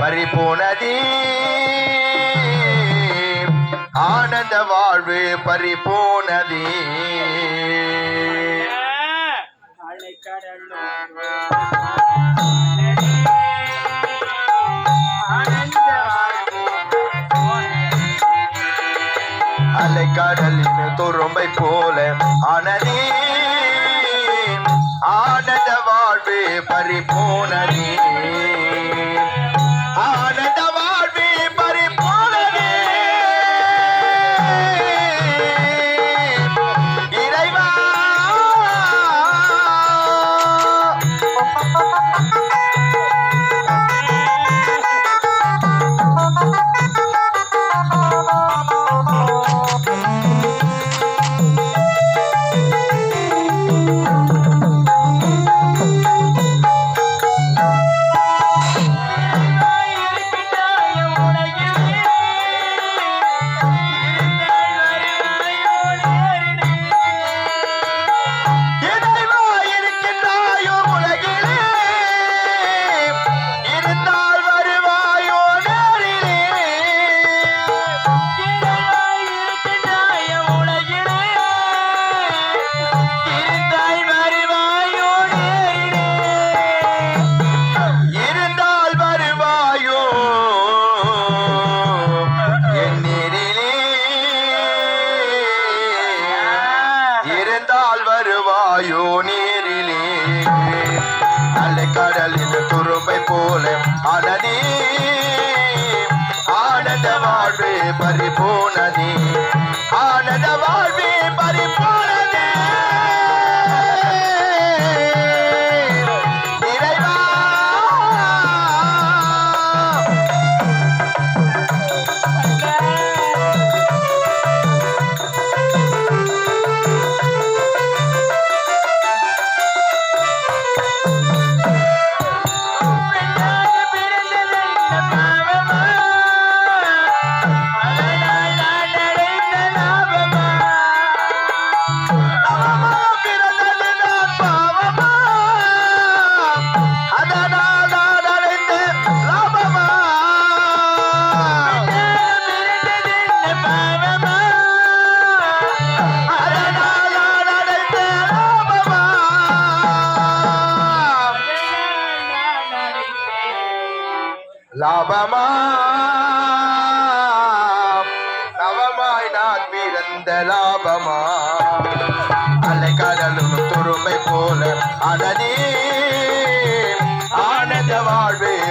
பறிபோனதே. ஆனந்த வாழ்வு பறிபோனதே. அலைக்கடலின் துரும்பை போல ஆனதே. ஆனந்த வாழ்வு பறிபோனதே.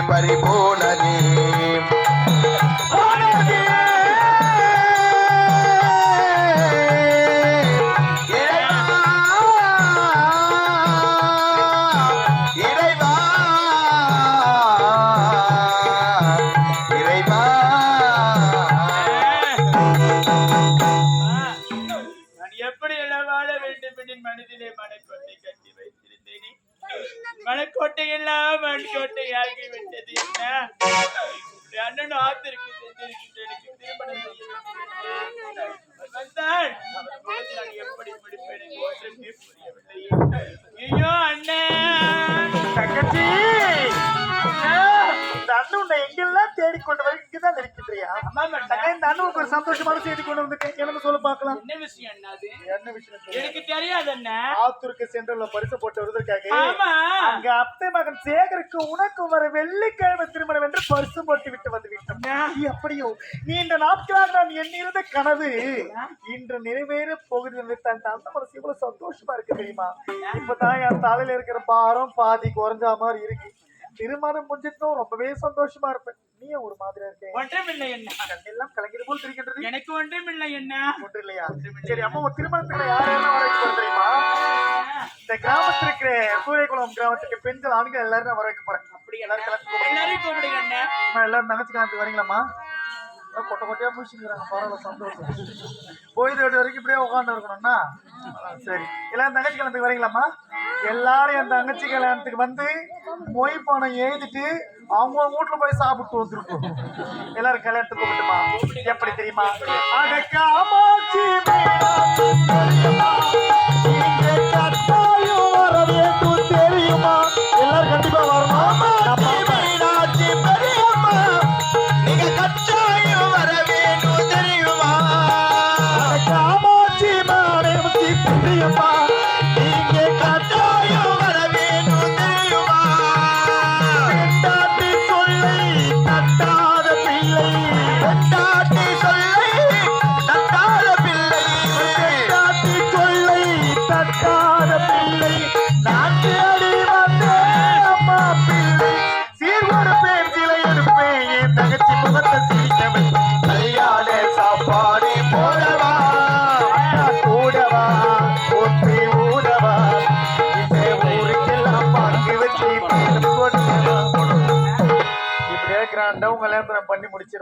வாழ்வு உன்னை எங்கெல்லாம் தேடிக்கொண்டு வர இங்கதான் இருக்கின்றியா இந்த அண்ணனுக்கு ஒரு சந்தோஷமான செய்தி கொண்டு வந்திருக்கேன் எனக்கு சொல்ல பார்க்கலாம். என்ன விஷயம் அது? என்ன விஷயம். எனக்கு தெரியாது அண்ணன் ஆத்தூருக்கு சென்றுள்ள பரிசு போட்டு வருவதற்காக அங்க அத்தை மகன் சேகருக்கு உனக்கு வர வெள்ளிக்கிழமை திருமணம் என்று பரிசு போட்டு விட்டு வந்து விட்டோம். எப்படியோ நீண்ட நாட்களாக நான் எண்ணிருந்த கனவு இன்று நிறைவேற போகுது என்று தன் தந்த மனசு இவ்வளவு சந்தோஷமா இருக்கு தெரியுமா? இப்பதான் என் தலையில இருக்கிற பாரம் பாதி குறைஞ்ச மாதிரி இருக்கு. திருமணம் முடிஞ்சிட்டும் ரொம்பவே சந்தோஷமா இருப்பேன். நீ ஒரு மாதிரியா இருக்கேன் ஒன்றுமில்லை என்ன கண்ணெல்லாம் கலங்கிற போல் இருக்கின்றது எனக்கு ஒன்றுமில்லை என்ன ஒன்று இல்லையா? சரி அம்மா உன் திருமணத்துல யாரெல்லாம் வர வைக்க போறேன் தெரியுமா? இந்த கிராமத்துல இருக்கிற சூரியகுளம் கிராமத்துக்கு பெண்கள் ஆண்கள் எல்லாரும் வர வைக்க போறேன். அப்படி எல்லாரும். எல்லாரையும் கூப்பிடுங்க எல்லாரும் தங்கச்சி கிளம்பி வரீங்களாம்மா? கொட்டை கொட்டையா முடிச்சுக்கிறாங்க பரவாயில்ல சந்தோஷம். போயிட்டு வரைக்கும் இப்படியே உட்காந்து இருக்கணும்னா? சரி. எல்லாம் தங்கச்சி கல்யாணத்துக்கு வரீங்களாம்மா? எல்லாரும் என் தங்கச்சி கல்யாணத்துக்கு வந்து மொய் பணம் எழுதிட்டு அவங்க வீட்டுல போய் சாப்பிட்டு வந்துருக்கோம். எல்லாரும் கல்யாணத்துக்கு கூப்பிட்டுமா? எப்படி தெரியுமா? அட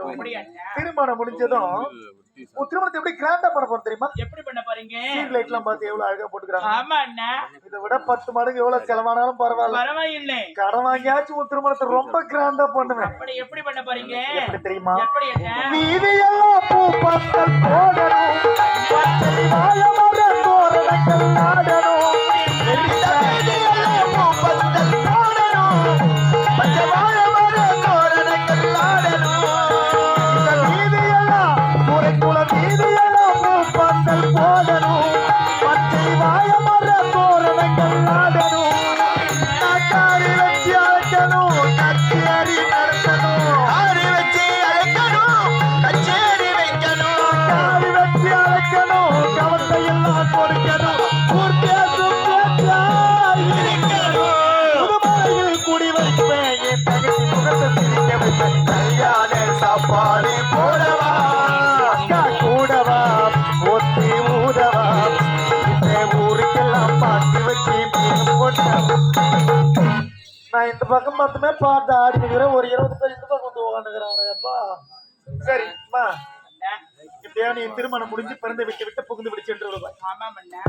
முடிச்சிருவோம்? திருமணம் முடிஞ்சதும் திருமணத்தை எப்படி கிராண்டா பண்ண போறோம் தெரியுமா? எப்படி பண்ண போறீங்க? ஸ்ட்ரீட் லைட் எல்லாம் பார்த்து எவ்வளவு அழகா போட்டுக்கிறாங்க. ஆமா அண்ணா இதை விட பத்து மடங்கு எவ்வளவு செலவானாலும் பரவாயில்ல. பரவாயில்லை. கடன் வாங்கியாச்சும் உன் திருமணத்தை ரொம்ப கிராண்டா பண்ணுவேன். அப்படி எப்படி பண்ண போறீங்க? எப்படி தெரியுமா? எப்படி அண்ணா வீதியெல்லாம் பூ பந்தல் போடணும். பச்சை வாழை மரம் தோரணங்கள் நான் இந்த பக்கம் மட்டுமே பாட்டு ஆடினுக்கிறேன். ஒரு இருபது பேர் இந்த பக்கம் வந்து உட்காந்துக்கிறாங்கப்பா சரிம்மா நீ திருமணம் முடிஞ்சு பிறந்து விட்டு விட்டு புகுந்து விடு சென்று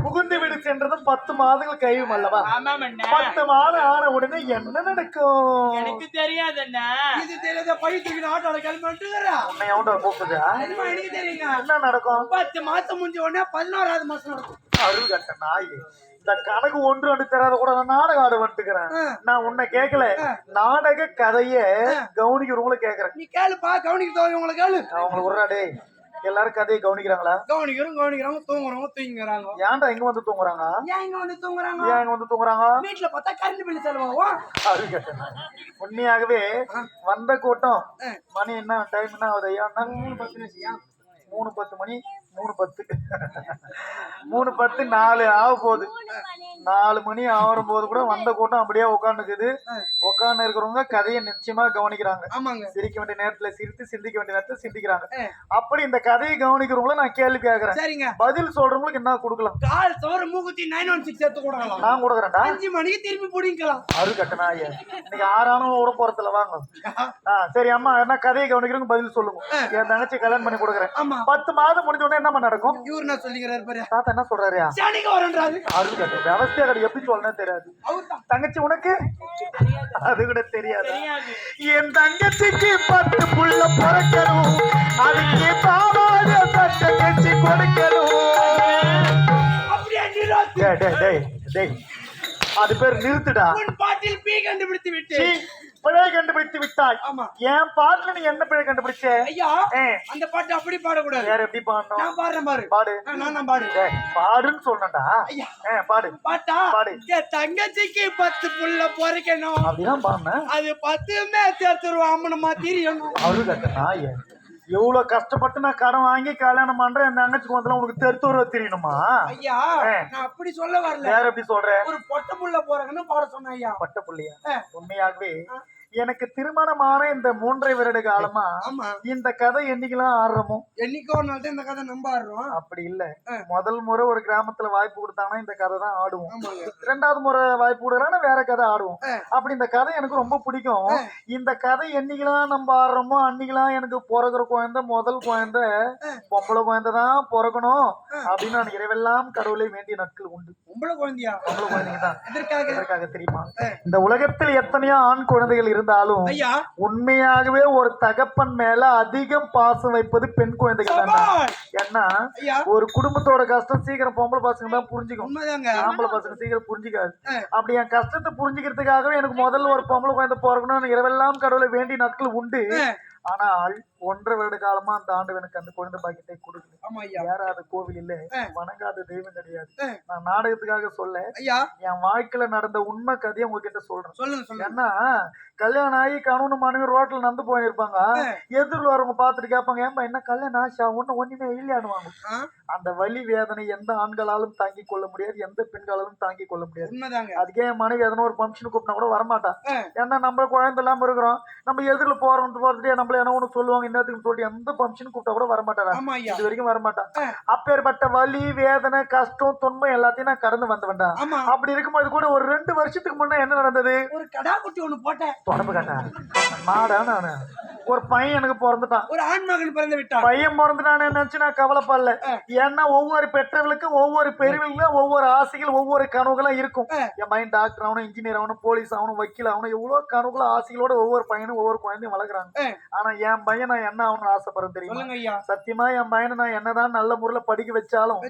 புகுந்து விடு சென்றதும் பத்து மாதங்கள் கழியும் அல்லவா? பத்து மாதம் ஆன உடனே என்ன நடக்கும்? எனக்கு தெரியாது இது தெரியாத ஆட்டோல கூப்பிடுதா எனக்கு தெரியுங்க. என்ன நடக்கும்? பத்து மாசம் முடிஞ்ச உடனே பதினோராவது மாசம் நடக்கும். அருள் கட்ட நாய். இந்த கணக்கு ஒன்று ரெண்டு தராத கூட நான் நாடகம் ஆட வந்துக்கிறேன். நான் உன்னை கேட்கல நாடக கதைய கவனிக்கிறவங்கள கேக்குறேன். நீ கேளுப்பா கவனிக்க தோவி உங்களை கேளு. அவங்களை டேய். எல்லாரும் கதையை கவனிக்கிறாங்களா? கவனிக்கிறோம் கவனிக்கிறாங்க தூங்குறவங்க தூங்குறாங்க ஏன்டா இங்க வந்து தூங்குறாங்க? ஏன் இங்க வந்து தூங்குறாங்க? ஏன் இங்க வந்து தூங்குறாங்க? வீட்டுல பார்த்தா கரண்ட் பில் செலவாகும் அருள் கட்ட நாய் உண்மையாகவே வந்த கூட்டம் மணி என்ன டைம் என்ன ஆகுது ஐயா? மூணு பத்து நிமிஷம் மூணு பத்து மணி. மூணு பத்து. மூணு பத்து நாலு ஆக போகுது. நாலு மணி ஆகும் போது கூட வந்த கூட்டம் அப்படியே உட்காந்துக்குது உட்காந்து இருக்கிறவங்க கதையை நிச்சயமா கவனிக்கிறாங்க. சிரிக்க வேண்டிய நேரத்துல சிரித்து சிந்திக்க வேண்டிய நேரத்துல சிந்திக்கிறாங்க. அப்படி இந்த கதையை கவனிக்கிறவங்கள நான் கேள்வி கேட்கறேன் பதில் சொல்றவங்களுக்கு என்ன கொடுக்கலாம்? கால் சோறு மூக்குத்தி நைன் ஒன் சிக்ஸ் எடுத்து கொடுக்கலாம். நான் கொடுக்குறேன்டா. அஞ்சு மணிக்கு திருப்பி பிடிக்கலாம் அரு கட்டணாய. இன்னைக்கு ஆறானும் விட போறதுல வாங்க. சரி அம்மா என்ன கதையை கவனிக்கிறவங்க பதில் சொல்லுங்க. என் தங்கச்சி கல்யாணம் பண்ணி கொடுக்குறேன். பத்து மாதம் முடிஞ்ச உடனே என்னம்மா நடக்கும்? இவரு என்ன சொல்லிக்கிறாரு பாரு. தாத்தா என்ன சனிக்கு வரன்றாரு அருள் விவசாய கடை எப்படி சொல்லணும் தெரியாது. தங்கச்சி உனக்கு? அது கூட தெரியாது. என் தங்கச்சிக்கு பத்து புள்ள பிறக்கணும். அதுக்கு பாவாட சட்டை கட்சி கொடுக்கணும். அது பேர் நிறுத்துடா. பாட்டில் பீ கண்டுபிடித்து விட்டு. பிழை கண்டுபிடித்து விட்டாய். என் பாட்டுல நீ என்ன பிழை கண்டுபிடிச்ச? ஐயா அந்த பாட்டு அப்படி பாடக்கூடாது. வேற எப்படி பாடணும்? நான் பாடுறேன் பாரு. பாடு. நான் பாடு பாடுன்னு சொன்னடா பாடு. பாட்டா? பாடு. தங்கச்சிக்கு பத்து புள்ள பொறைக்கணும். அப்படிதான் பாடினேன். அது பத்துமே தேர்த்துருவோம் அம்மனமா தெரியணும். அவரு கட்ட நாய. எவ்வளவு கஷ்டப்பட்டு நான் கடன் வாங்கி கல்யாணம் பண்றேன் என் தங்கச்சிக்கு வந்து உனக்கு தெருத்தூர தெரியணுமா? ஐயா. நான் அப்படி சொல்ல வரல. வேற எப்படி சொல்ற? ஒரு பொட்ட புள்ள போறேன்னு பாட சொன்னேன் ஐயா. பட்ட புள்ளியா. உண்மையாகவே எனக்கு திருமணமான இந்த மூன்றை வருட காலமா இந்த கதை என்னைக்கெல்லாம் ஆடுறோமோ? என்னைக்கோ ஒரு நாள் இந்த கதை நம்ப ஆடுறோம். அப்படி இல்ல. முதல் முறை ஒரு கிராமத்துல வாய்ப்பு கொடுத்தாங்கன்னா இந்த கதை தான் ஆடுவோம். ரெண்டாவது முறை வாய்ப்பு கொடுக்குறாங்கன்னா வேற கதை ஆடுவோம். அப்படி இந்த கதை எனக்கு ரொம்ப பிடிக்கும். இந்த கதை என்னைக்கெல்லாம் நம்ம ஆடுறோமோ அன்னைக்கெல்லாம் எனக்கு பிறகுற குழந்தை முதல் குழந்தை பொம்பளை குழந்தை தான் பிறக்கணும் அப்படின்னு நான் இரவெல்லாம் கடவுளை வேண்டிய நாட்கள் உண்டு. பொம்பளை குழந்தையா? பொம்பளை குழந்தைங்க தான். எதற்காக? தெரியுமா? இந்த உலகத்தில் எத்தனையோ ஆண் குழந்தைகள் இருந்தாலும் உண்மையாகவே ஒரு தகப்பன் மேல அதிகம் பாசம் வைப்பது பெண் குழந்தைகள் தான். ஏன்னா ஒரு குடும்பத்தோட கஷ்டம் சீக்கிரம் பொம்பளை பசங்க தான் புரிஞ்சுக்கும். ஆம்பளை பசங்க சீக்கிரம் புரிஞ்சுக்காது. அப்படி என் கஷ்டத்தை புரிஞ்சுக்கிறதுக்காகவே எனக்கு முதல்ல ஒரு பொம்பளை குழந்தை பிறக்கணும்னு இரவெல்லாம் கடவுளை வேண்டிய நாட்கள் உண்டு. ஆனால் ஒன்றரை வருட காலமா அந்த ஆண்டு எனக்கு அந்த குழந்தை பாக்கியத்தை ஏறாத கோவில் இல்ல. வணங்காத தெய்வம் கிடையாது. நான் நாடகத்துக்காக சொல்ல என் வாழ்க்கையில நடந்த உண்மை கதையை உங்ககிட்ட சொல்றேன். ஏன்னா கல்யாணம் ஆகி கணவன் மனைவி ரோட்ல நடந்து போயிருப்பாங்க. எதிரில் வரவங்க பார்த்துட்டு கேட்பாங்க ஏன்பா என்ன கல்யாணம் ஆச்சா? ஒண்ணு ஒண்ணுமே இல்லையானுவாங்க? அந்த வலி வேதனை எந்த ஆண்களாலும் தாங்கிக் கொள்ள முடியாது எந்த பெண்களாலும் தாங்கிக் கொள்ள முடியாது. அதுக்கே என் மனைவி எதனா ஒரு ஃபங்க்ஷன் கூப்பிட்டா கூட வரமாட்டா. ஆ. ஏன்னா நம்ம குழந்தை இல்லாம இருக்கிறோம். நம்ம எதிரில் போறோம் போறதுட்டு நம்மள என்ன ஒண்ணு சொல்லுவாங்க என்னத்துக்கு சொல்லிட்டு எந்த ஃபங்க்ஷன் கூப்பிட்டா கூட ஐயா. இது வரைக்கும் வரமாட்டா. ஆ. அப்பேற்பட்ட வலி வேதனை கஷ்டம் துன்பம் எல்லாத்தையும் நான் கடந்து வந்தவன்டா. அப்படி இருக்கும்போது கூட ஒரு ரெண்டு வருஷத்துக்கு முன்ன என்ன நடந்தது? ஒரு கடா குட்டி ஒண்ணு போட்டேன். தொடப்பு கட்டா மாடா நானு. ஒரு பையன் எனக்கு பிறந்துட்டான். ஒரு ஆண் பிறந்து விட்டான். பையன் பிறந்துட்டானே நினைச்சு நான் கவலைப்படல. ஏன்னா ஒவ்வொரு பெற்றவர்களுக்கும் ஒவ்வொரு பெரியவங்களுக்கும் ஒவ்வொரு ஆசைகள் ஒவ்வொரு கனவுகளும் இருக்கும். என் பையன் டாக்டர் ஆகணும் இன்ஜினியர் ஆகணும் போலீஸ் ஆகணும் வக்கீல் ஆகணும் எவ்வளவு கனவுகளும் ஆசைகளோட ஒவ்வொரு பையனும் ஒவ்வொரு குழந்தையும் வளர்க்குறாங்க. ஆனா என் பையன் நான் என்ன ஆகணும்னு ஆசைப்படுறேன் தெரியுமா? சத்தியமா என் பையனை நான் என்னதான் நல்ல முறையில படிக்க வச்சாலும்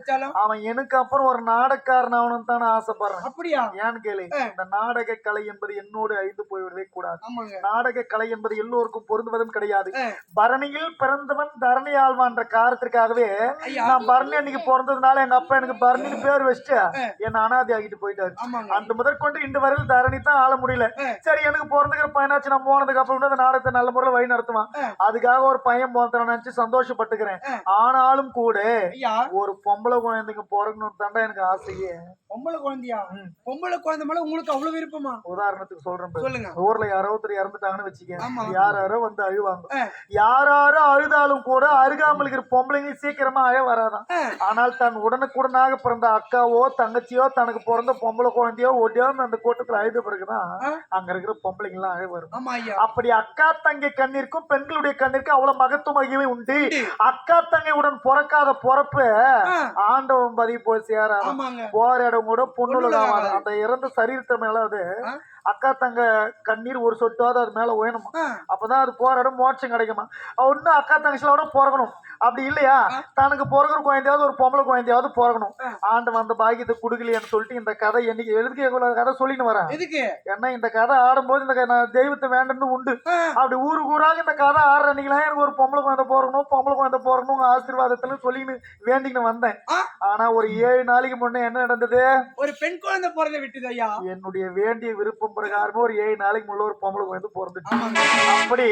அவன் எனக்கு அப்புறம் ஒரு நாடகக்காரன் ஆகணும்னு தான் ஆசைப்படுறேன். அப்படியா? ஏன்னு கேளு இந்த நாடக கலை என்பது என்னோடு அழிந்து போய்விடவே கூடாது. ஆமாங்க. நாடக கலை என்பது எல்லோருக்கும் பொருந்துவதும் கிடையாது. பரணியில் பிறந்தவன் தரணி ஆழ்வான்ற காரணத்திற்காகவே நான் பரணி அன்னைக்கு பிறந்ததுனால எங்க அப்பா எனக்கு பரணின்னு பேர் வச்சுட்டு என்ன அனாதி ஆகிட்டு போயிட்டாரு. அந்த முதற்கொண்டு இன்று வரையில் தரணி தான் ஆள முடியல. சரி எனக்கு பிறந்துக்கிற பையனாச்சு நான் போனதுக்கு அப்புறம் அந்த நாடகத்தை நல்ல முறையில் வழி நடத்துவான். அதுக்காக ஒரு பையன் போன நினைச்சு சந்தோஷப்பட்டுக்கிறேன். ஆனாலும் கூட ஒரு பொம்பளை குழந்தைங்க பிறக்கணும் தாண்டா எனக்கு ஆசையே. பொம்பளை குழந்தையா. பொம்பளை குழந்தை மேல உங்களுக்கு அவ்வளவு விருப்பமா? உதாரணத்துக்கு சொல்றேன். சொல்லுங்க. ஊர்ல யாரோ ஒருத்தர் இறந்துட்டாங்கன்னு. வச்சுக்க யார் வந்து அழுவாங்க. யாராரோ அழுதாலும் கூட அருகாமல் இருக்கிற பொம்பளைங்க சீக்கிரமா அழ வராதான். ஆனால் தன் உடனுக்குடனாக பிறந்த அக்காவோ தங்கச்சியோ தனக்கு பிறந்த பொம்பளை குழந்தையோ ஒட்டியாந்து அந்த கூட்டத்துல அழுத பிறகுதான். அங்க இருக்கிற பொம்பளைங்க எல்லாம் அழ வரும் அப்படி அக்கா தங்கை கண்ணிற்கும் பெண்களுடைய கண்ணிற்கும் அவ்வளவு மகத்துவ மகிமை உண்டு அக்கா தங்கையுடன் பிறக்காத பிறப்பு. ஆண்டவன் பதிவு போய் சேராது போற இடம் கூட பொண்ணுல பொண்ணுல தான் ஆகாது. அந்த இறந்த சரீரத்தை மேல அது. அக்கா தங்க கண்ணீர் ஒரு சொட்டாவது அது மேல உயணுமா ஆ. அப்பதான் அது போற இடம் மோட்சம் கிடைக்குமா? ஒன்னும் அக்கா தங்கச்சியோட பிறக்கணும். அப்படி இல்லையா? தனக்கு பிறகுற குழந்தையாவது ஒரு பொம்பளை குழந்தையாவது பிறக்கணும். ஆண்டு வந்த பாக்கியத்தை குடுக்கலையேன்னு சொல்லிட்டு இந்த கதை என்னைக்கு எழுதிக்க கதை சொல்லின்னு வரேன். ஏன்னா இந்த கதை ஆடும்போது இந்த நான் தெய்வத்தை வேண்டும்னு உண்டு. அப்படி ஊரு ஊராக இந்த கதை ஆடுற அன்னைக்கெல்லாம் எனக்கு ஒரு பொம்பளை குழந்தை பிறக்கணும் பொம்பளை குழந்தை பிறக்கணும் ஆசீர்வாதத்துல சொல்லின்னு வேண்டின்னு வந்தேன். ஆனா ஒரு ஏழு நாளைக்கு முன்னே என்ன நடந்தது? ஒரு பெண் குழந்தை பிறந்து விட்டுது ஐயா. என்னுடைய வேண்டிய விருப்பம் பிரகாரமே ஒரு ஏழு நாளைக்கு முள்ள ஒரு பொம்பளை குழந்தை பிறந்துச்சு அப்படி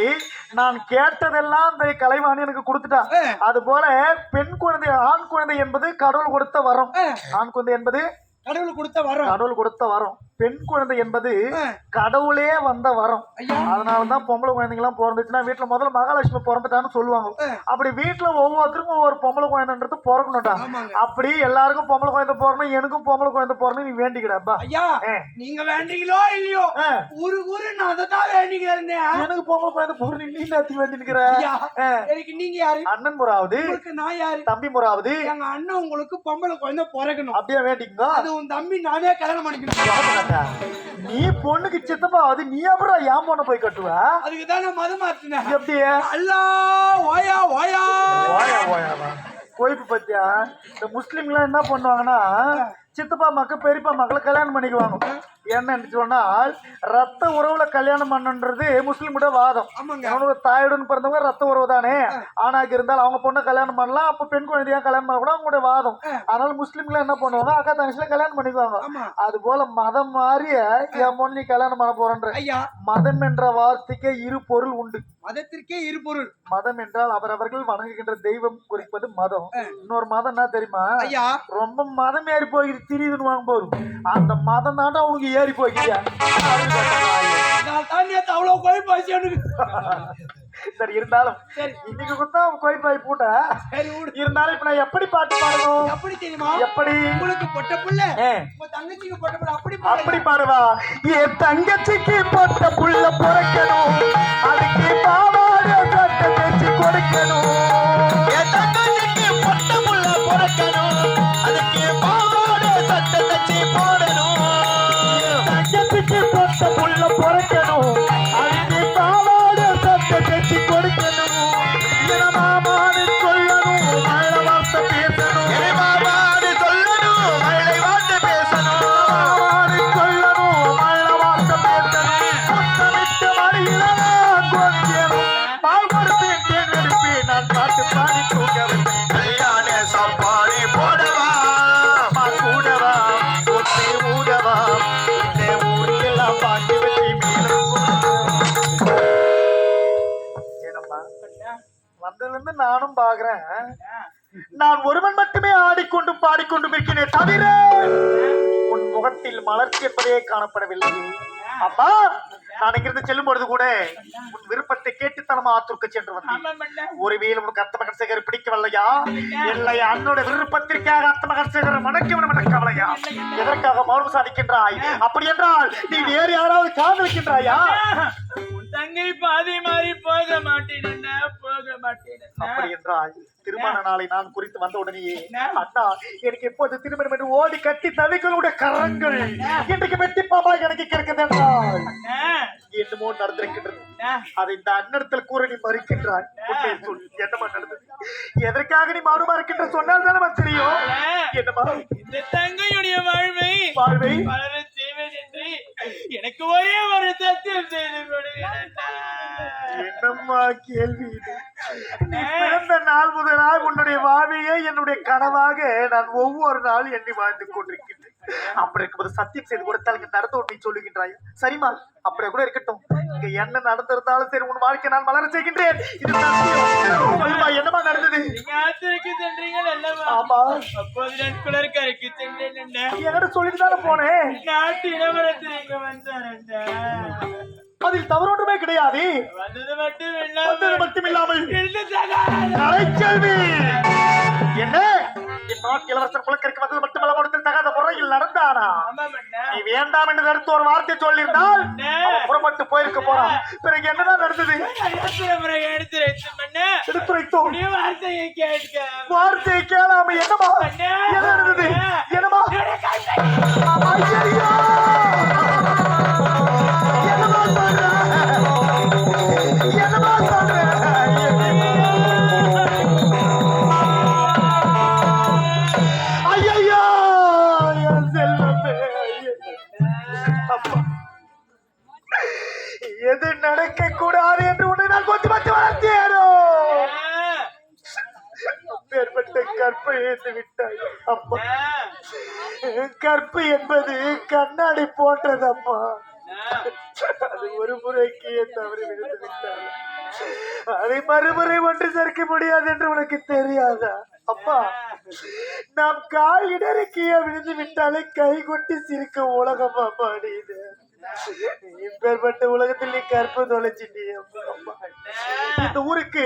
நான் கேட்டதெல்லாம் இந்த கலைவாணி எனக்கு கொடுத்துட்டா. அது போல பெண் குழந்தை ஆண் குழந்தை என்பது கடவுள் கொடுத்த வரம். ஆண் குழந்தை என்பது கடவுள் கொடுத்த வரம். கடவுள் கொடுத்த வரம். பெண் குழந்தை என்பது. கடவுளே வந்த வரம். அதனாலதான் பொம்பளை குழந்தைங்க எல்லாம் பிறந்துச்சுன்னா வீட்டுல முதல்ல மகாலட்சுமி பிறந்துட்டான்னு சொல்லுவாங்க. அப்படி வீட்டுல ஒவ்வொருத்தருக்கும் ஒவ்வொரு பொம்பளை குழந்தைன்றது பிறக்கணும்டா. அப்படி எல்லாருக்கும் பொம்பளை குழந்தை பிறக்கணும் எனக்கும் பொம்பளை குழந்தை பிறக்கணும் நீ வேண்டிக்கிடாப்பா ஐயா. நீங்க வேண்டீங்களோ இல்லையோ? ஆ. ஊரு ஊரு நான் அதை தான் வேண்டிக்கிறேன். எனக்கு பொம்பளை குழந்தை பிறகு நீ நேரத்துக்கு வேண்டி நிக்கிற ஐயா ஆ. எனக்கு நீங்க யாரு? அண்ணன் முறாவது நான் யாரு? தம்பி முறாவது. எங்க அண்ணன் உங்களுக்கு பொம்பளை குழந்தை பிறக்கணும். அப்படியே வேண்டிங்க அது உன் தம்பி நானே கல்யாணம் பண்ணிக்கணும். நீ பொண்ணுக்கு சித்தப்பாவது நீ அப்புறம் ஏன் பொண்ணை போய் கட்டுவ? அதுக்கு தான் நான் மதம் மாத்தினேன். எப்படி? அல்லா ஓயா ஓயா. ஓயா ஓயாவா கோயிப்பு பத்தியா இந்த முஸ்லீம்லாம் என்ன பண்ணுவாங்கன்னா சித்தப்பா மக்கள் பெரியப்பா மக்களை கல்யாணம் பண்ணிக்குவாங்க. என்னன்னு சொன்னால் ரத்த உறவுல கல்யாணம் பண்ணுன்றது முஸ்லீமோட வாதம். அவனோட தாயுடன் பிறந்தவங்க ரத்த உறவு தானே? ஆணாக்கு இருந்தால் அவங்க பொண்ணை கல்யாணம் பண்ணலாம் அப்ப பெண் குழந்தையா கல்யாணம் பண்ண கூட அவங்களுடைய வாதம். அதனால முஸ்லீம்ல என்ன பண்ணுவாங்க? அக்கா தங்கச்சில கல்யாணம் பண்ணிக்குவாங்க. அது போல மதம் மாறிய என் பொண்ணு நீ கல்யாணம் பண்ண போறன்ற. மதம் என்ற வார்த்தைக்கே இரு பொருள் உண்டு. மதத்திற்கே இரு பொருள். மதம் என்றால் அவரவர்கள் வணங்குகின்ற தெய்வம் குறிப்பது மதம். இன்னொரு மதம் என்ன தெரியுமா? ரொம்ப மதம் ஏறி போய் திரியுதுன்னு வாங்க போரும் அந்த மதம் தாண்டா உனக்கு ஏறி போய்க்கிறியா? அவ்வளவு எனக்கு. சரி இருந்தாலும். இன்னைக்கு கூட கோயில் பாய் பூட்ட. இருந்தாலும் இப்ப நான் எப்படி பாட்டு பாடணும்? எப்படி தெரியுமா? எப்படி? உங்களுக்கு பொட்ட புள்ள தங்கச்சிக்கு பொட்ட புள்ள அப்படி அப்படி பாடுவா. என் தங்கச்சிக்கு பொட்ட புள்ள பிறக்கணும். அதுக்கு பாவாட சட்டை தைச்சு கொடுக்கணும். இருந்து நானும் பாக்குறேன். நான் ஒருவன் மட்டுமே ஆடிக்கொண்டும் பாடிக்கொண்டும் இருக்கிறேன் தவிர உன் முகத்தில் மலர்ச்சி என்பதே காணப்படவில்லை. அப்பா நான் இங்கிருந்து செல்லும் பொழுது கூட உன் விருப்பத்தை கேட்டுத்தனமா ஆத்தூருக்கு சென்று வந்தேன். ஒருவேளை உனக்கு அத்த மகன் சேகர் பிடிக்கவில்லையா இல்லை அன்னோட விருப்பத்திற்காக அத்த மகன் சேகர் மணக்கவன மணக்கவலையா எதற்காக மௌனம் சாதிக்கின்றாய்? அப்படி என்றால் நீ வேறு யாராவது காதலிக்கின்றாயா? உன் தங்க பாதி மாறி போக மாட்டேன் போக மாட்டேன் அப்படி என்றால் திருமண நாளை நான் குறித்து வந்த உடனேயே அண்ணா எனக்கு எப்போது திருமணம் என்று ஓடி கட்டி தவிகளுடைய கரங்கள் இன்றைக்கு வெட்டி பாபா எனக்கு கிடைக்கிறது என்னமோ நடந்திருக்கின்றது. அதை இந்த அன்னடத்தில் கூற நீ மறுக்கின்றாய். என்னமா நடந்தது. எதற்காக நீ மௌனமா இருக்கின்ற சொன்னால் தானே தெரியும். என்னமா? இந்த தங்கையுடைய வாழ்வை வாழ்வை என்று எனக்கு ஒரே ஒரு சத்தியம் செய்து என்னம்மா கேள்வி நீ பிறந்த நாள் முதலாக உன்னுடைய வாழ்வையே என்னுடைய கனவாக நான் ஒவ்வொரு நாள் எண்ணி வாழ்ந்து கொண்டிருக்கின்றேன் அப்படி இருக்கும்போது சத்தியம் செய்து கொடுத்தால் இங்க நடந்த உண்மை சொல்லுகின்றாய். சரிம்மா அப்படியே கூட இருக்கட்டும். இங்க என்ன நடந்திருந்தாலும் சரி உன் வாழ்க்கை நான் வளர செய்கின்றேன். இது சத்தியம் சொல்லுமா என்னமா நடந்தது? ஆமா. என்கிட்ட சொல்லிட்டு தானே போனேன் நாட்டு இளவரசர் வந்தாரண்டா அதில் தவறு ஒன்றுமே கிடையாது. வந்தது மட்டும் வந்தது இல்லாம மட்டும் இல்லாமல் எழுந்து தகாத கலைச்செல்வி என்ன? என் நாட்டு இளவரசர் குலக்கரைக்கு வந்தது மட்டுமல்ல ஆமாம் அண்ணா. நீ வேண்டாம் என்று கருத்து ஒரு வார்த்தை சொல்லியிருந்தால் புறப்பட்டு போயிருக்க போறான். பிறகு என்னதான் நடந்தது? எடுத்துரைத்தோம். வார்த்தையை கேளாம என்னமா என்ன நடந்தது! என்னமா கற்பை விட்டாய் அப்பா. கற்பு என்பது கண்ணாடி போன்றது அம்மா அது ஒரு முறைக்கு தவறு விழுந்து விட்டாய். அதை மறுமுறை ஒன்று சேர்க்க முடியாது என்று உனக்கு தெரியாதா? அப்பா நாம் கால் கீழே விழுந்து விட்டாலே கை கொட்டி சிரிக்க உலகம் அம்மா நீ இது இப்பேற்பட்ட உலகத்தில் நீ கற்பு தொலைச்சிட்டே. இந்த ஊருக்கு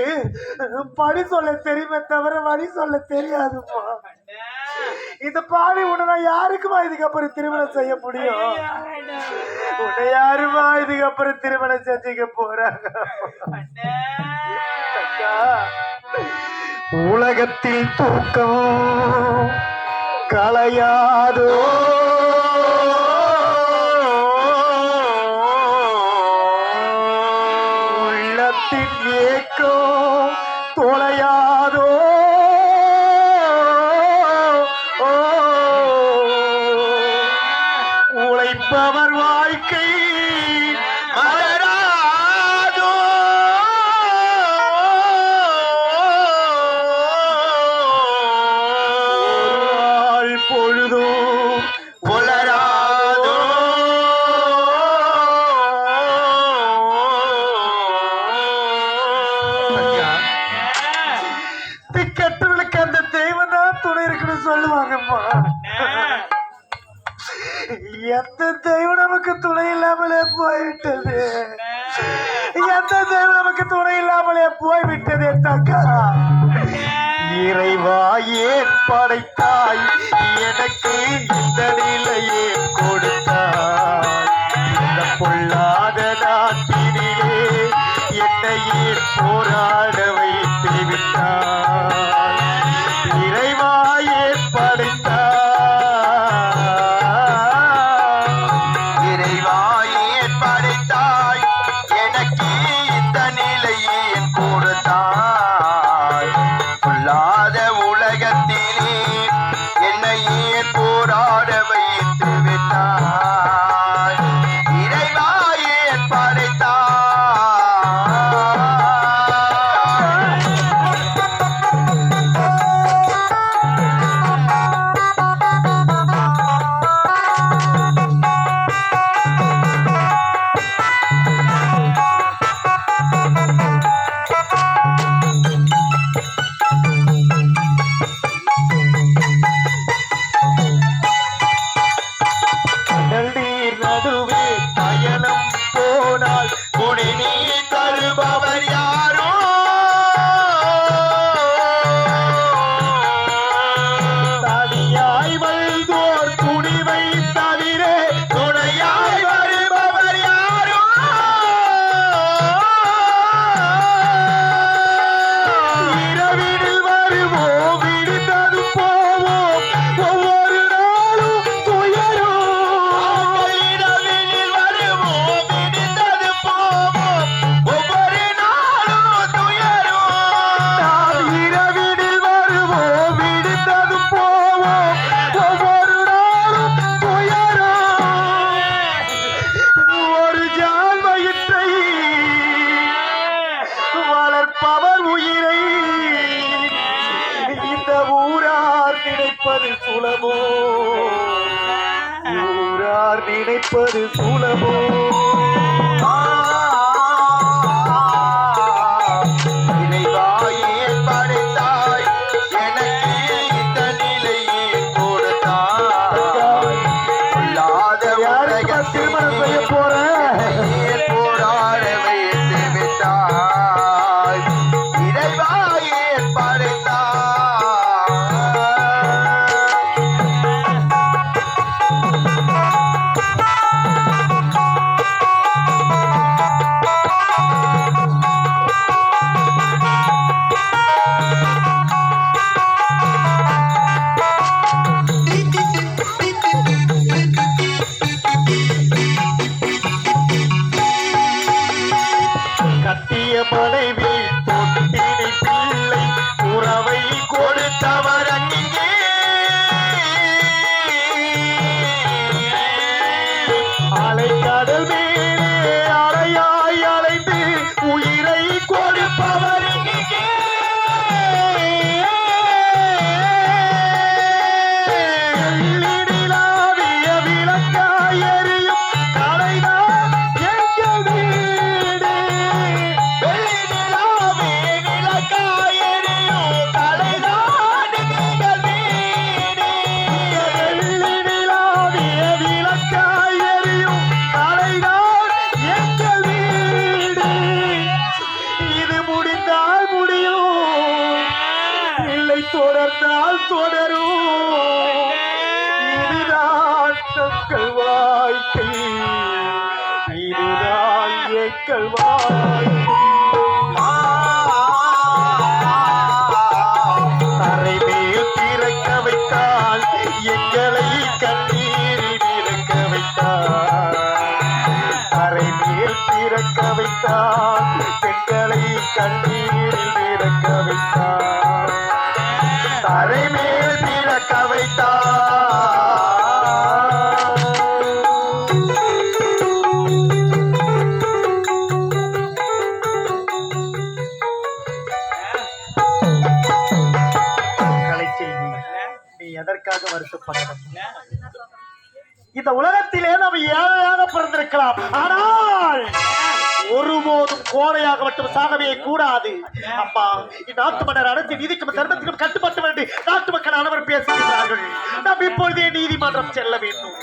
படி சொல்ல தெரியுமே தவிர வழி சொல்ல தெரியாதும்மா. இந்த பாவி உன்னை நான் யாருக்குமா இதுக்கப்புறம் திருமணம் செய்ய முடியும்? உன்னை யாருமா இதுக்கப்புறம் திருமணம் செஞ்சுக்க போறாங்க? உலகத்தில் தூக்கம் களையாதோ? திக்கற்றவளுக்கு அந்த தெய்வம் தான் துணை இருக்குன்னு சொல்லுவாங்கம்மா. எந்த தெய்வம் நமக்கு துணை இல்லாமலே போய்விட்டது? எந்த தெய்வம் நமக்கு துணை இல்லாமலே போய்விட்டது தக்கா இறைவா ஏன் படைத்தாய் எனக்கு இந்த நிலையே போராட நினைப்பது சுலபோ? ஊரார் நினைப்பது சுலபோ? மட்டும் சாகவே கூடாது. அப்பா நாட்டு மன்னர் அரசு நீதிக்கும் சர்வத்திற்கும் கட்டுப்பட்டு வேண்டும் நாட்டு மக்கள் அனைவர் பேசுகிறார்கள். நாம் இப்பொழுதே நீதிமன்றம் செல்ல வேண்டும்.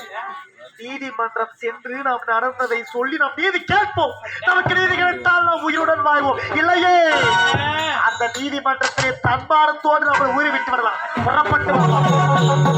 நீதிமன்றம் சென்று நாம் நடந்ததை சொல்லி நாம் நீதி கேட்போம். நமக்கு நீதி கிடைத்தால் நாம் உயிருடன் வாழ்வோம். இல்லையே? அந்த நீதிமன்றத்திலே தன்மானத்தோடு நம்ம உயிர் விட்டு விடலாம் புறப்பட்டு